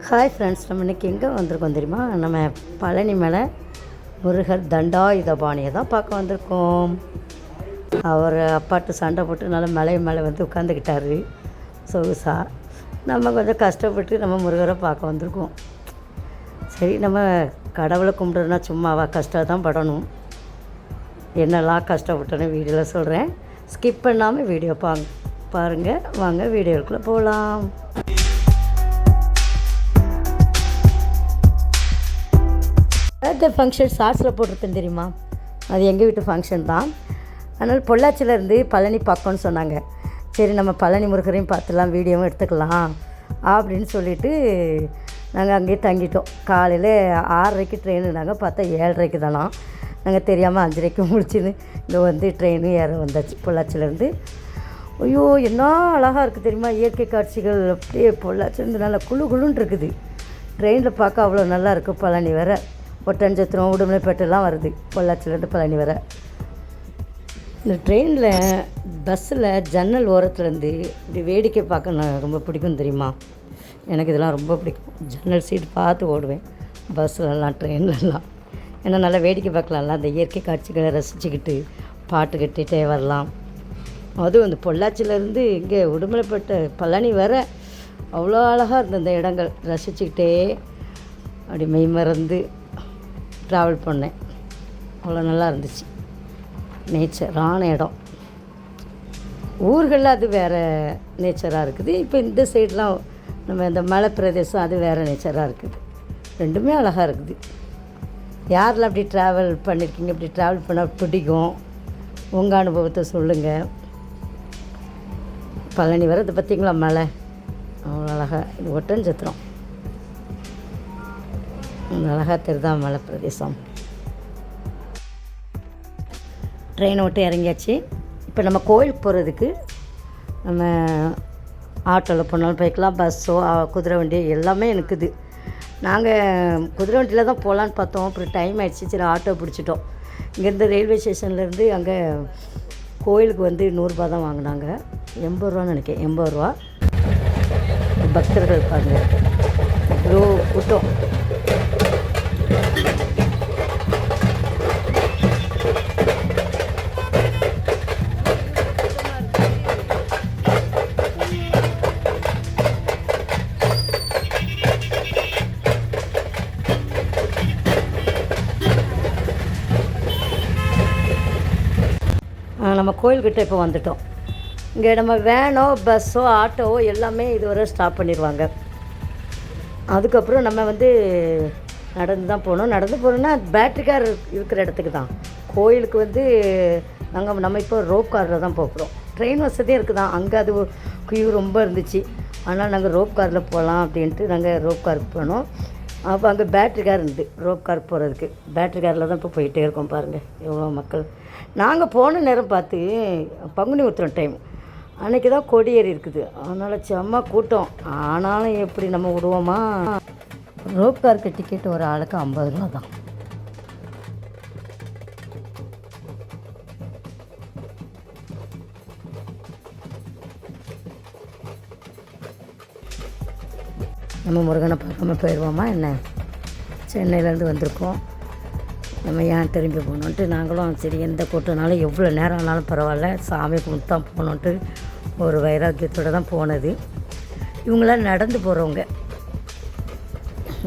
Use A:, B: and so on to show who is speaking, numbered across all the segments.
A: Hi friends நம்ம இன்றைக்கி எங்கே வந்திருக்கோம் தெரியுமா? நம்ம பழனி மேலே முருகர் தண்டாயுதபாணியை தான் பார்க்க வந்திருக்கோம். அவர் அப்பாட்டு சண்டை போட்டு நல்லா மலை மேலே வந்து உட்காந்துக்கிட்டாரு சொகுசா நம்ம கொஞ்சம் கஷ்டப்பட்டு நம்ம முருகரை பார்க்க வந்திருக்கோம். சரி நம்ம கடவுளை கும்பிடுறதுனா சும்மாவா? கஷ்டம் தான் படணும். என்னெல்லாம் கஷ்டப்பட்டேன்னு வீடியோவில் சொல்கிறேன் ஸ்கிப் பண்ணாமல் வீடியோ பாங்க பாருங்கள் வாங்க வீடியோக்குள்ளே போகலாம் பர்த்டே ஃபங்க்ஷன் ஷார்ட்ஸில் போட்டிருப்பேன் தெரியுமா? அது எங்கள் வீட்டு ஃபங்க்ஷன் தான். அதனால் பொள்ளாச்சியிலேருந்து பழனி பக்கம்னு சொன்னாங்க. சரி நம்ம பழனி முருகரையும் பார்த்துலாம் வீடியோவும் எடுத்துக்கலாம் அப்படின்னு சொல்லிட்டு நாங்கள் அங்கேயே தங்கிட்டோம். காலையில் ஆறரைக்கு ட்ரெயினுனாங்க பார்த்தா ஏழரைக்கு தானா. நாங்கள் தெரியாமல் அஞ்சரைக்கு முடிச்சுன்னு இங்கே வந்து ட்ரெயினு ஏற வந்தாச்சு பொள்ளாச்சியிலேருந்து ஐயோ என்ன அழகாக இருக்குது தெரியுமா? இயற்கை காட்சிகள் அப்படியே பொள்ளாச்சிலேருந்து நல்லா குளு குளுன்னு இருக்குது. ட்ரெயினில் பார்க்க அவ்வளோ நல்லா இருக்கும் பழனி வர ஒட்டஞ்சத்திரம் உடுமலைப்பேட்டெல்லாம் வருது. பொள்ளாச்சிலேருந்து பழனி வர. இந்த ட்ரெயினில் பஸ்ஸில் ஜன்னல் ஓரத்துலேருந்து இப்படி வேடிக்கை பார்க்க நான் ரொம்ப பிடிக்கும் தெரியுமா? எனக்கு இதெல்லாம் ரொம்ப பிடிக்கும். ஜன்னல் சீட் பார்த்து ஓடுவேன். பஸ்லலாம் ட்ரெயின்லலாம். ஏன்னா நல்லா வேடிக்கை பார்க்கலாம்ல. அந்த இயற்கை காட்சிகளை ரசிச்சுக்கிட்டு பாட்டு கட்டிகிட்டே வரலாம் அதுவும் இந்த பொள்ளாச்சியிலேருந்து இங்கே உடுமலைப்பட்ட பழனி வர அவ்வளோ அழகாக இருந்த இந்த இடங்கள். ரசிச்சுக்கிட்டே அப்படி மெய் மறந்து ட்ராவல் பண்ணேன். அவ்வளோ நல்லா இருந்துச்சு. நேச்சரான இடம். ஊர்களில் அது வேறு நேச்சராக இருக்குது. இப்போ இந்த சைட்லாம் நம்ம இந்த மலை பிரதேசம் அது வேறு நேச்சராக இருக்குது. ரெண்டுமே அழகாக இருக்குது. யாரெல்லாம் அப்படி ட்ராவல் பண்ணியிருக்கீங்க இப்படி ட்ராவல் பண்ணால் பிடிக்கும். உங்கள் அனுபவத்தை சொல்லுங்கள் பழனி வர இது பார்த்தீங்களா? மலை. அவ்வளோ அழகாக இது ஒட்டஞ்சத்திரம் அழகாக திருதாமலை பிரதேசம். ட்ரெயினை விட்டு இறங்கியாச்சு. இப்போ நம்ம கோயிலுக்கு போகிறதுக்கு நம்ம ஆட்டோவில் போனாலும் போய்க்கலாம் பஸ்ஸோ குதிரை வண்டி எல்லாமே இருக்குது நாங்கள் குதிரை வண்டியில் தான் போகலான்னு பார்த்தோம். அப்புறம் டைம் ஆகிடுச்சு சரி ஆட்டோ பிடிச்சிட்டோம். இங்கேருந்து ரயில்வே ஸ்டேஷன்லேருந்து அங்கே கோயிலுக்கு வந்து நூறுரூபா தான் வாங்கினாங்க. எண்பது ரூபான்னு நினைக்கிறேன். எண்பது ரூபா. பக்தர்கள் பாருங்கள் இவ்வளோ கூட்டம். கோயில்கிட்ட இப்போ வந்துட்டோம். இங்கே நம்ம வேனோ பஸ்ஸோ ஆட்டோவோ எல்லாமே இதுவரை ஸ்டாப் பண்ணிடுவாங்க அதுக்கப்புறம் நம்ம வந்து நடந்து தான் போகணும். நடந்து போகணுன்னா பேட்ரி கார் இருக்கிற இடத்துக்கு தான். கோயிலுக்கு வந்து நாங்கள் நம்ம இப்போ ரோப் காரில் தான் போகிறோம் ட்ரெயின் வசதியும் இருக்குது தான் அங்கே அது கியூ ரொம்ப இருந்துச்சு. ஆனால் நாங்கள் ரோப் காரில் போகலாம் அப்படின்ட்டு நாங்கள் ரோப் காருக்கு போனோம். அப்போ அங்கே பேட்ரி கார் இருந்து ரோப் கார் போகிறதுக்கு பேட்ரி காரில் தான் இப்போ போயிட்டே இருக்கோம் பாருங்கள் எவ்வளோ மக்கள். நாங்கள் போன நேரம் பார்த்து பங்குனி உத்திரம் டைம் அன்றைக்கி தான் கொடியேறி இருக்குது. அதனால் செம்ம கூட்டம். ஆனாலும் எப்படி நம்ம விடுவோமா? ரோப் காருக்கு டிக்கெட் ஒரு ஆளுக்கு ஐம்பது ரூபா தான் நம்ம முருகனை பார்க்காம போயிடுவோமா என்ன? சென்னையிலேருந்து வந்திருக்கோம். நம்ம ஏன் திரும்பி போகணுன்ட்டு நாங்களும் சரி எந்த கூட்டம்னாலும் எவ்வளோ நேரம் ஆனாலும் பரவாயில்ல சாமி கும்பிட்டு தான் போகணுன்ட்டு ஒரு வைராக்கியத்தோடு தான் போனது. இவங்களாம் நடந்து போகிறவங்க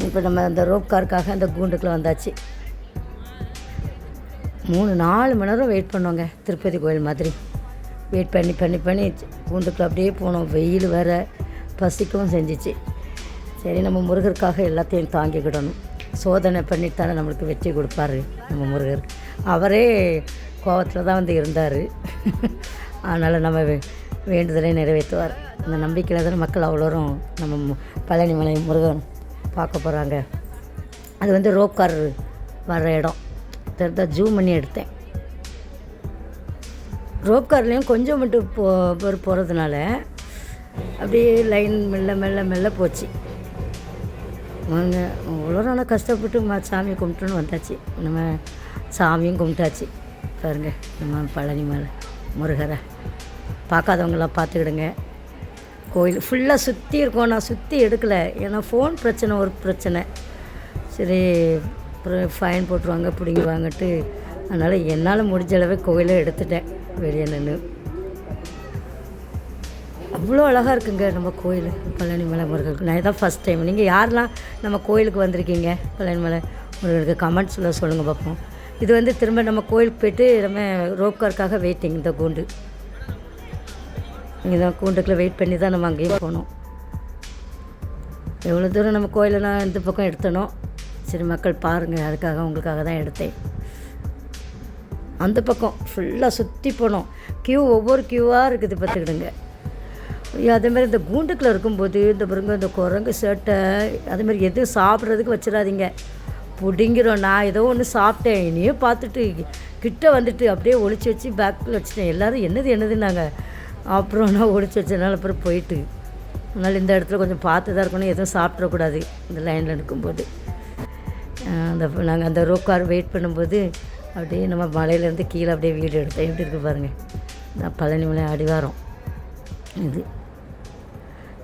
A: இப்போ நம்ம அந்த ரோப் காருக்காக அந்த கூண்டுக்குள்ளே வந்தாச்சு. மூணு நாலு மணி நேரம் வெயிட் பண்ணுவோங்க திருப்பதி கோயில் மாதிரி. வெயிட் பண்ணி பண்ணி பண்ணி கூண்டுக்குள்ளே அப்படியே போனோம். வெயில் வேறு பசிக்கவும் செஞ்சிச்சு. சரி நம்ம முருகருக்காக எல்லாத்தையும் தாங்கிக்கிடணும். சோதனை பண்ணித்தானே நம்மளுக்கு வெற்றி கொடுப்பாரு நம்ம முருகர். அவரே கோவத்தில் தான் வந்து இருந்தார். அதனால் நம்ம வே- வேண்டுதலை நிறைவேற்றுவார். அந்த நம்பிக்கையில் தான் மக்கள் அவ்வளோரும் நம்ம பழனிமலை முருகன் பார்க்க போகிறாங்க அது வந்து ரோப்கார் வர்ற இடம். தெரிந்தா ஜூம் பண்ணி எடுத்தேன். ரோப்கார்லேயும் கொஞ்சம் மட்டும் போ போகிறதுனால அப்படியே லைன் மெல்ல மெல்ல மெல்ல போச்சு. வாங்க. இவ்வளோ நாளாக கஷ்டப்பட்டு மா சாமி கும்பிட்டுன்னு வந்தாச்சு. நம்ம சாமியும் கும்பிட்டாச்சு. பாருங்க நம்ம பழனி மேலே. முருகரை பார்க்காதவங்களாம் பார்த்துக்கிடுங்க. கோயில் ஃபுல்லாக சுற்றி இருக்கோம். நான் சுற்றி எடுக்கலை. ஏன்னா ஃபோன் பிரச்சனை ஒரு பிரச்சனை. சரி ஃபைன் போட்டுருவாங்க பிடிங்குவாங்கட்டு அதனால் என்னால் முடிஞ்ச அளவு கோயிலை எடுத்துட்டேன். வெளியே நின்று அவ்வளோ அழகாக இருக்குங்க நம்ம கோயில் பழனி மலை முருகருக்கு. நான் இதான் ஃபஸ்ட் டைம் நீங்கள் யாரெல்லாம் நம்ம கோயிலுக்கு வந்திருக்கீங்க பழனி மலை முருகருக்கு கமெண்ட்ஸில் சொல்லுங்கள் பார்ப்போம் இது வந்து திரும்ப நம்ம கோயிலுக்கு போயிட்டு நம்ம ரோப்காருக்காக வெயிட்டிங் இந்த கூண்டு. இங்கே தான் கூண்டுக்குள்ளே வெயிட் பண்ணி தான் நம்ம அங்கேயும் போனோம். எவ்வளோ தூரம் நம்ம கோயிலெல்லாம் இந்த பக்கம் எடுத்தனோ சரி மக்கள் பாருங்கள் அதுக்காக உங்களுக்காக தான் எடுத்தேன். அந்த பக்கம் ஃபுல்லாக சுற்றி போனோம். க்யூ ஒவ்வொரு க்யூவாக இருக்குது பார்த்துக்கிடுங்க. அதேமாதிரி இந்த கூண்டுக்குள்ளே இருக்கும்போது இந்த பாருங்க இந்த குரங்கு சேட்டை அதேமாதிரி எதுவும் சாப்பிட்றதுக்கு வச்சிடாதீங்க. பிடிங்கிறோம் நான் ஏதோ ஒன்று சாப்பிட்டேன் இனியும் பார்த்துட்டு கிட்ட வந்துட்டு அப்படியே ஒழிச்சு வச்சு பேக்கில் வச்சுட்டேன். எல்லோரும் என்னது என்னதுன்னாங்க. அப்புறம் நான் ஒழிச்சு வச்சதுனால அப்புறம் போயிட்டு அதனால் இந்த இடத்துல கொஞ்சம் பார்த்து தான் இருக்கணும் எதுவும் சாப்பிட்றக்கூடாது இந்த லைனில் நிற்கும்போது. அந்த நாங்கள் அந்த ரோக்கார் வெயிட் பண்ணும்போது அப்படியே நம்ம மலையிலேருந்து கீழே அப்படியே வீடு எடுத்தோம் எப்படி இருக்குது பாருங்கள் நான் பழனி மலை அடிவாரம். இது.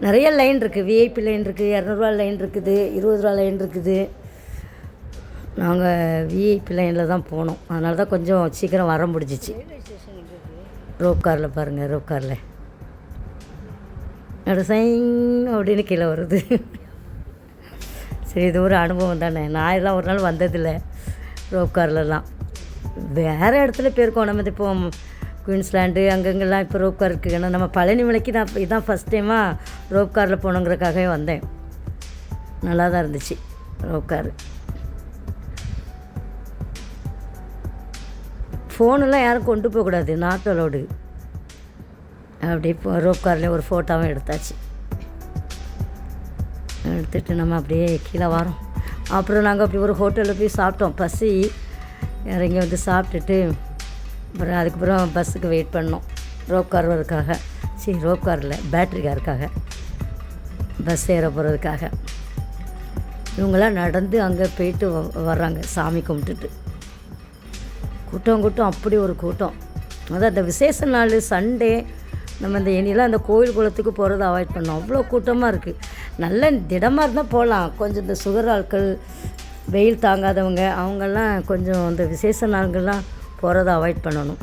A: நிறைய லைன் இருக்குது விஐபி லைன் இருக்குது இரநூறுவா லைன் இருக்குது. இருபது ரூபா லைன் இருக்குது. நாங்கள் விஐபி லைனில் தான் போனோம். அதனால தான் கொஞ்சம் சீக்கிரம் வர முடிஞ்சிச்சு. ரோப் காரில் பாருங்கள் ரோப் காரில் அப்படி சைங் அப்படின்னு கீழே வருது. சரி இது ஒரு அனுபவம் தானே. நான் இதெல்லாம் ஒரு நாள் வந்ததில்லை. ரோப் கார்லலாம் வேறு இடத்துல போயிருக்கோம். நம்ம இப்போ குயின்ஸ்லாண்டு அங்கங்கெல்லாம் இப்போ ரோப் கார் இருக்குது ஏன்னா நம்ம பழனி மலைக்கு நான் இதான் ஃபஸ்ட் டைமாக ரோப் காரில் போகணுங்கிறக்காகவே வந்தேன். நல்லா தான் இருந்துச்சு ரோப் கார். ஃபோனெல்லாம் யாரும் கொண்டு போகக்கூடாது நாட் அலோடு அப்படியே இப்போ ரோப் கார்லேயே ஒரு ஃபோட்டோவும் எடுத்தாச்சு. எடுத்துட்டு நம்ம அப்படியே கீழே வரோம். அப்புறம் நாங்கள் அப்படி ஒரு ஹோட்டலில் போய் சாப்பிட்டோம். பசி இறங்கி வந்து சாப்பிட்டுட்டு அப்புறம் அதுக்கப்புறம் பஸ்ஸுக்கு வெயிட் பண்ணோம். ரோப் கார் வரதுக்காக சரி ரோப் காரில் பேட்ரி காருக்காக பஸ் ஏற போகிறதுக்காக இவங்களாம் நடந்து அங்கே போயிட்டு வ- வர்றாங்க சாமி கும்பிட்டுட்டு. கூட்டம் கூட்டம் அப்படி ஒரு கூட்டம். அதான் அந்த விசேஷ நாள் சண்டே நம்ம இந்த இனியெல்லாம் அந்த கோயில் குளத்துக்கு போகிறத அவாய்ட் பண்ணோம். அவ்வளோ கூட்டமாக இருக்குது நல்ல திடமாக இருந்தால் போகலாம் கொஞ்சம் இந்த சுகர் ஆட்கள் வெயில் தாங்காதவங்க அவங்கெல்லாம் கொஞ்சம் இந்த விசேஷ நாள்கள்லாம் போகிறத அவாய்ட் பண்ணணும்.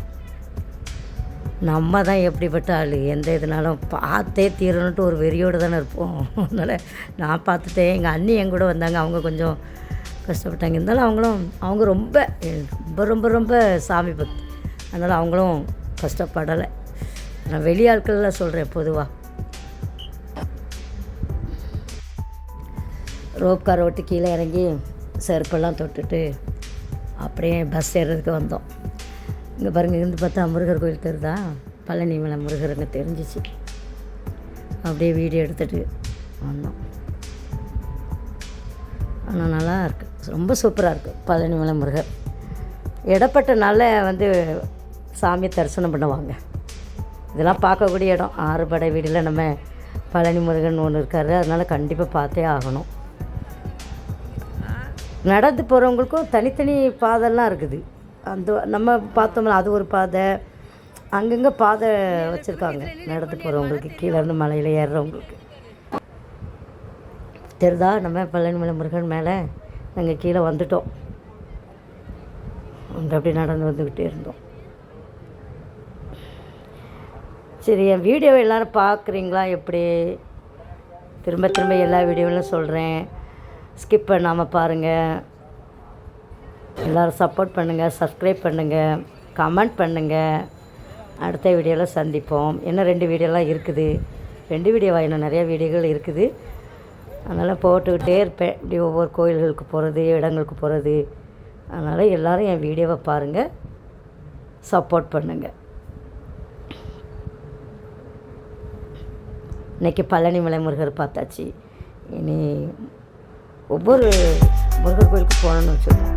A: நம்ம தான் எப்படிப்பட்ட ஆள்? எந்த இதுனாலும் பார்த்தே தீரணுன்ட்டு ஒரு வெறியோடு தானே இருப்போம். அதனால் நான் பார்த்துட்டேன் எங்கள் அண்ணி என் கூட வந்தாங்க. அவங்க கொஞ்சம் கஷ்டப்பட்டாங்க. இருந்தாலும் அவங்களும் அவங்க ரொம்ப ரொம்ப ரொம்ப ரொம்ப சாமி பக்தி. அதனால் அவங்களும் கஷ்டப்படலை. நான் வெளியாட்கள்லாம் சொல்கிறேன் பொதுவாக ரோப் கார் கீழே இறங்கி செருப்பெல்லாம் தொட்டுட்டு அப்படியே பஸ் ஏறுறதுக்கு வந்தோம். இங்கே பாருங்கள் இருந்து பார்த்தா முருகர் கோயில் தெருதா? பழனி மலை முருகருங்க தெரிஞ்சிச்சு. அப்படியே வீடியோ எடுத்துகிட்டு வந்தோம். ஆனால் நல்லா இருக்குது ரொம்ப சூப்பராக இருக்குது பழனி மலை முருகர். இடப்பட்ட நாளில் வந்து சாமியை தரிசனம் பண்ணுவாங்க. இதெல்லாம் பார்க்கக்கூடிய இடம். ஆறுபடை வீடில் நம்ம பழனி முருகன் ஒன்று இருக்காரு. அதனால் கண்டிப்பாக பார்த்தே ஆகணும். நடந்து போகிறவங்களுக்கும் தனித்தனி பாதெல்லாம் இருக்குது. அந்த நம்ம பார்த்தோம்னா அது ஒரு பாதை. அங்கங்கே பாதை வச்சுருக்காங்க. நடந்து போகிறவங்களுக்கு கீழே இருந்து மலையில் ஏறுறவங்களுக்கு. தெரிதா? நம்ம பழனிமலை முருகன் மேலே நாங்கள் கீழே வந்துட்டோம். அங்கே அப்படி நடந்து வந்துக்கிட்டே இருந்தோம். சரி என் வீடியோவை எல்லோரும் பார்க்குறீங்களா? எப்படி? திரும்ப திரும்ப எல்லா வீடியோவிலும் சொல்கிறேன் ஸ்கிப் பண்ணாமல் பாருங்கள் எல்லோரும் சப்போர்ட் பண்ணுங்கள் சப்ஸ்கிரைப் பண்ணுங்கள் கமெண்ட் பண்ணுங்கள் அடுத்த வீடியோவில் சந்திப்போம். இன்னும் ரெண்டு வீடியோலாம் இருக்குது. ரெண்டு வீடியோவா இன்னும் நிறையா வீடியோகள் இருக்குது. அதனால் போட்டுக்கிட்டே இருப்பேன். இப்படி ஒவ்வொரு கோயில்களுக்கு போகிறது இடங்களுக்கு போகிறது அதனால் எல்லோரும் என் வீடியோவை பாருங்கள் சப்போர்ட் பண்ணுங்கள் இன்றைக்கி பழனிமலை முருகர் பார்த்தாச்சு. இனி ஒவ்வொரு முருகர் கோயிலுக்கு போகணுன்னு சொல்லுவேன்